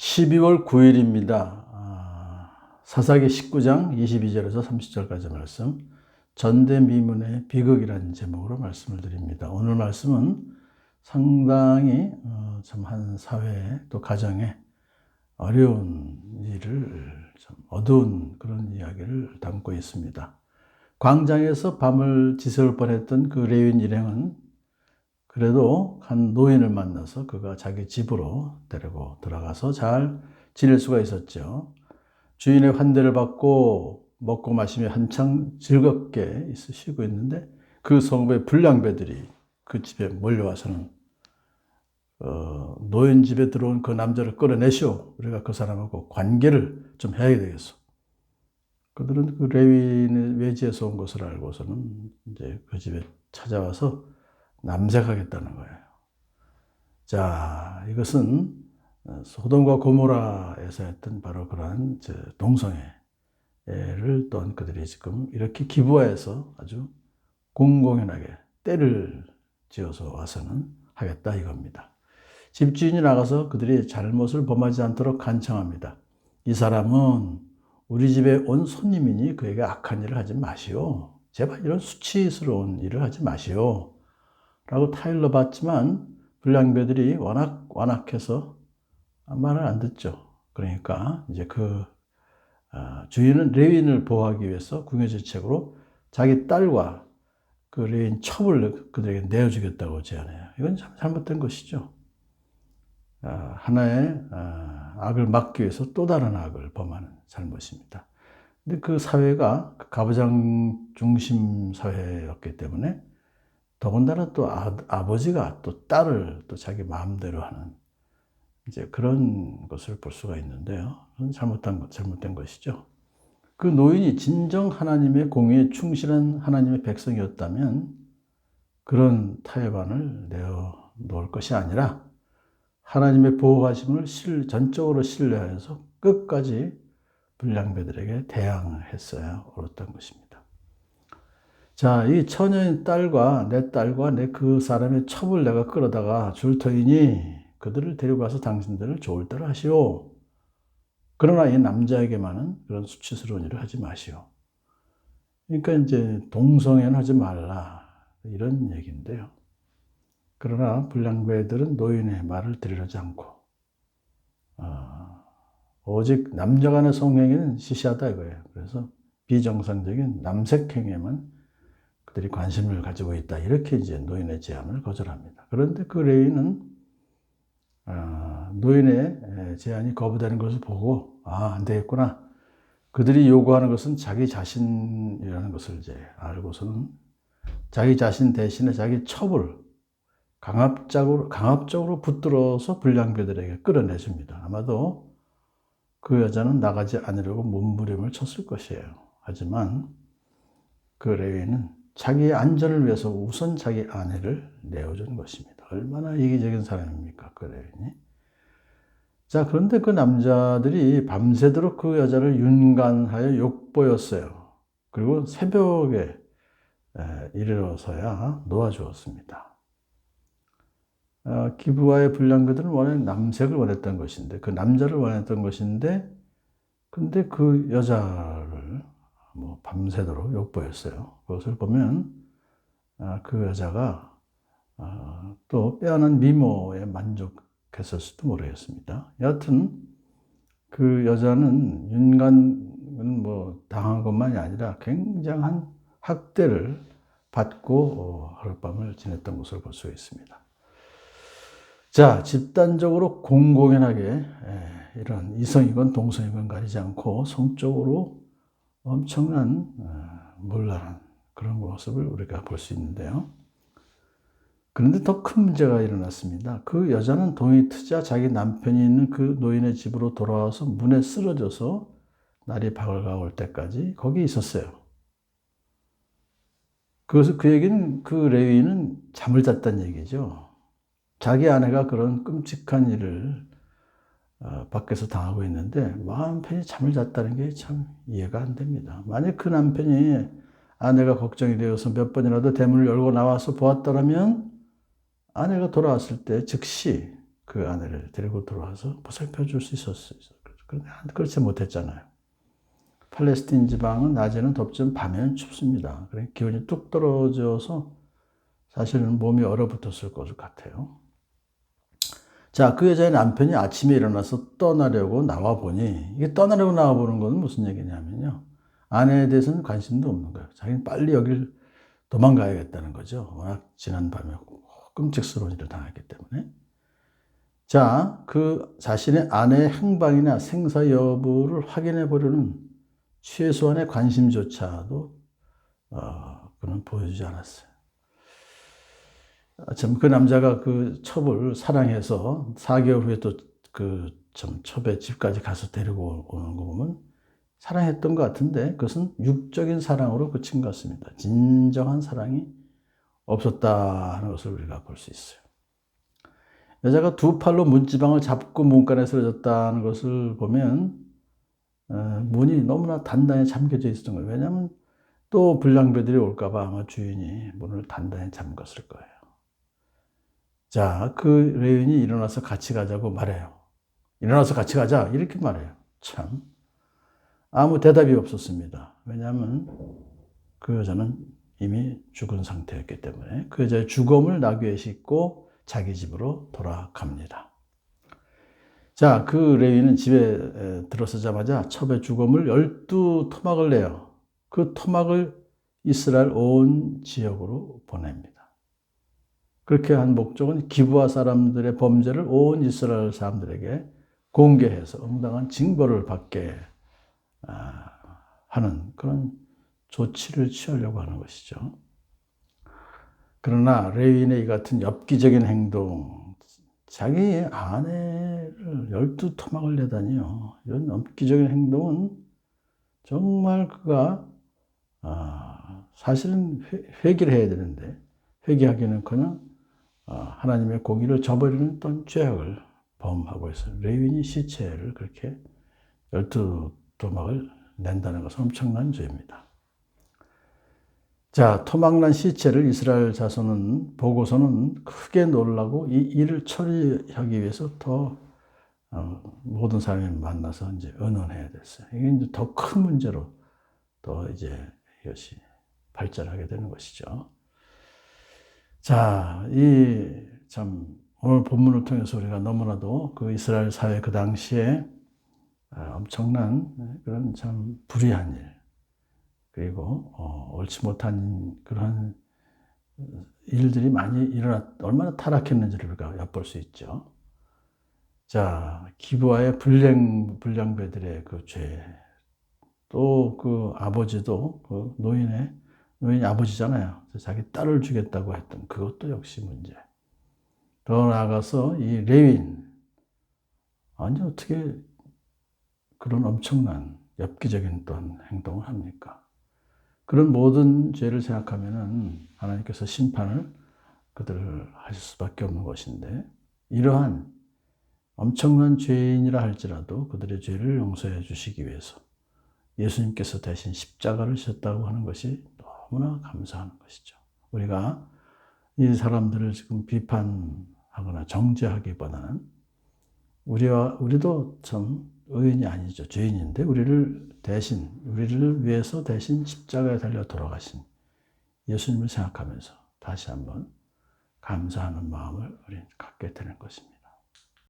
12월 9일입니다. 아, 사사기 19장 22절에서 30절까지 말씀. 전대미문의 비극이라는 제목으로 말씀을 드립니다. 오늘 말씀은 상당히 어, 참한 사회에 또 가정에 어려운 일을 좀 어두운 그런 이야기를 담고 있습니다. 광장에서 밤을 지새울 뻔했던 그 레윈 일행은 그래도 한 노인을 만나서 그가 자기 집으로 데리고 들어가서 잘 지낼 수가 있었죠. 주인의 환대를 받고 먹고 마시며 한창 즐겁게 있으시고 있는데 그 성읍의 불량배들이 그 집에 몰려와서는 어, 노인 집에 들어온 그 남자를 끌어내시오. 우리가 그 사람하고 관계를 좀 해야 되겠어. 그들은 그 레위인의 외지에서 온 것을 알고서는 이제 그 집에 찾아와서 남색하겠다는 거예요. 자, 이것은 소돔과 고모라에서 했던 바로 그러한 동성애를 또한 그들이 지금 이렇게 기부하여서 아주 공공연하게 때를 지어서 와서는 하겠다 이겁니다. 집주인이 나가서 그들이 잘못을 범하지 않도록 간청합니다. 이 사람은 우리 집에 온 손님이니 그에게 악한 일을 하지 마시오. 제발 이런 수치스러운 일을 하지 마시오. 라고 타일러 받지만 불량배들이 워낙 완악해서 말을 안 듣죠. 그러니까 이제 그 주인은 레윈을 보호하기 위해서 궁여지책으로 자기 딸과 그 레윈 첩을 그들에게 내어주겠다고 제안해요. 이건 참 잘못된 것이죠. 하나의 악을 막기 위해서 또 다른 악을 범하는 잘못입니다. 근데 그 사회가 가부장 중심 사회였기 때문에 더군다나 또 아, 아버지가 또 딸을 또 자기 마음대로 하는 이제 그런 것을 볼 수가 있는데요. 그건 잘못한 것, 잘못된 것이죠. 그 노인이 진정 하나님의 공의에 충실한 하나님의 백성이었다면 그런 타협안을 내어 놓을 것이 아니라 하나님의 보호하심을 실, 전적으로 신뢰하여서 끝까지 불량배들에게 대항했어야 옳았던 것입니다. 자, 이 처녀인 딸과 내 딸과 내 그 사람의 첩을 내가 끌어다가 줄 터이니 그들을 데리고 가서 당신들을 좋을 대로 하시오. 그러나 이 남자에게만은 그런 수치스러운 일을 하지 마시오. 그러니까 이제 동성애는 하지 말라. 이런 얘기인데요. 그러나 불량배들은 노인의 말을 들으려지 않고, 어, 오직 남자 간의 성행위는 시시하다 이거예요. 그래서 비정상적인 남색행위에만 그들이 관심을 가지고 있다. 이렇게 이제 노인의 제안을 거절합니다. 그런데 그 레위는 어, 노인의 제안이 거부되는 것을 보고 아, 안 되겠구나. 그들이 요구하는 것은 자기 자신이라는 것을 이제 알고서는 자기 자신 대신에 자기 첩을 강압적으로, 강압적으로 붙들어서 불량배들에게 끌어내줍니다. 아마도 그 여자는 나가지 않으려고 몸부림을 쳤을 것이에요. 하지만 그 레위는 자기의 안전을 위해서 우선 자기 아내를 내어준 것입니다. 얼마나 이기적인 사람입니까, 그 레위니? 자, 그런데 그 남자들이 밤새도록 그 여자를 윤간하여 욕보였어요. 그리고 새벽에 이르러서야 놓아주었습니다. 어, 기부와의 불량배들은 원래 남색을 원했던 것인데, 그 남자를 원했던 것인데, 근데 그 여자를 뭐 밤새도록 욕보였어요. 그것을 보면 아, 그 여자가 아, 또 빼어난 미모에 만족했을지도 모르겠습니다. 여하튼 그 여자는 윤관은 뭐 당한 것만이 아니라 굉장한 학대를 받고 어, 하룻밤을 지냈던 것을 볼 수 있습니다. 자, 집단적으로 공공연하게 이런 이성이건 동성이건 가리지 않고 성적으로 엄청난 몰랄한 그런 모습을 우리가 볼 수 있는데요. 그런데 더 큰 문제가 일어났습니다. 그 여자는 동이 트자 자기 남편이 있는 그 노인의 집으로 돌아와서 문에 쓰러져서 날이 밝아가 올 때까지 거기 있었어요. 그래서 그 얘기는 그 레위는 잠을 잤다는 얘기죠. 자기 아내가 그런 끔찍한 일을 어, 밖에서 당하고 있는데 마음 편히 잠을 잤다는 게 참 이해가 안 됩니다. 만약 그 남편이 아내가 걱정이 되어서 몇 번이라도 대문을 열고 나와서 보았더라면 아내가 돌아왔을 때 즉시 그 아내를 데리고 들어와서 보살펴 줄 수 있었어요. 그런데 그렇지 못했잖아요. 팔레스틴 지방은 낮에는 덥지만 밤에는 춥습니다. 그래 기온이 뚝 떨어져서 사실은 몸이 얼어붙었을 것 같아요. 자, 그 여자의 남편이 아침에 일어나서 떠나려고 나와 보니, 이게 떠나려고 나와 보는 건 무슨 얘기냐면요. 아내에 대해서는 관심도 없는 거예요. 자기는 빨리 여길 도망가야겠다는 거죠. 워낙 지난 밤에 끔찍스러운 일을 당했기 때문에. 자, 그 자신의 아내의 행방이나 생사 여부를 확인해 보려는 최소한의 관심조차도 어, 그는 보여주지 않았어요. 참 그 남자가 그 첩을 사랑해서 4개월 후에 또 그 참 첩의 집까지 가서 데리고 오는 거 보면 사랑했던 것 같은데 그것은 육적인 사랑으로 그친 것 같습니다. 진정한 사랑이 없었다 하는 것을 우리가 볼 수 있어요. 여자가 두 팔로 문지방을 잡고 문간에 쓰러졌다는 것을 보면 어, 문이 너무나 단단히 잠겨져 있었던 거예요. 왜냐하면 또 불량배들이 올까봐 아마 주인이 문을 단단히 잠갔을 거예요. 자, 그 레인이 일어나서 같이 가자고 말해요. 일어나서 같이 가자. 이렇게 말해요. 참. 아무 대답이 없었습니다. 왜냐하면 그 여자는 이미 죽은 상태였기 때문에 그 여자의 죽음을 나귀에 싣고 자기 집으로 돌아갑니다. 자, 그 레위는 집에 들어서자마자 첩의 죽음을 열두 토막을 내요. 그 토막을 이스라엘 온 지역으로 보냅니다. 그렇게 한 목적은 기부와 사람들의 범죄를 온 이스라엘 사람들에게 공개해서 응당한 징벌을 받게 아, 하는 그런 조치를 취하려고 하는 것이죠. 그러나 레위인의 이 같은 엽기적인 행동, 자기 아내를 열두 토막을 내다니요. 이런 엽기적인 행동은 정말 그가 아, 사실은 회개를 해야 되는데 회개하기는 아, 하나님의 공의를 저버리는 어떤 죄악을 범하고 있어요. 레윈이 시체를 그렇게 열두 토막을 낸다는 것은 엄청난 죄입니다. 자, 토막난 시체를 이스라엘 자손은 보고서는 크게 놀라고 이 일을 처리하기 위해서 더 어, 모든 사람이 만나서 이제 의논해야 됐어요. 이게 이제 더 큰 문제로 더 이제 이것이 발전하게 되는 것이죠. 자, 이 참 오늘 본문을 통해서 우리가 너무나도 그 이스라엘 사회 그 당시에 아, 엄청난 그런 참 불의한 일, 그리고 어, 옳지 못한 그런 일들이 많이 일어났, 얼마나 타락했는지를 우리가 엿볼 수 있죠. 자, 기부와의 불량, 불량배들의 그 죄, 또 그 아버지도 그 노인의 아버지잖아요. 자기 딸을 주겠다고 했던 그것도 역시 문제. 더 나아가서 이 레윈, 아니 어떻게 그런 엄청난 엽기적인 또한 행동을 합니까? 그런 모든 죄를 생각하면은 하나님께서 심판을 그들을 하실 수밖에 없는 것인데 이러한 엄청난 죄인이라 할지라도 그들의 죄를 용서해 주시기 위해서 예수님께서 대신 십자가를 지셨다고 하는 것이 너무나 감사한 것이죠. 우리가 이 사람들을 지금 비판하거나 정죄하기보다는 우리와 우리도 참 의인이 아니죠. 죄인인데 우리를 대신 우리를 위해서 대신 십자가에 달려 돌아가신 예수님을 생각하면서 다시 한번 감사하는 마음을 우리 갖게 되는 것입니다.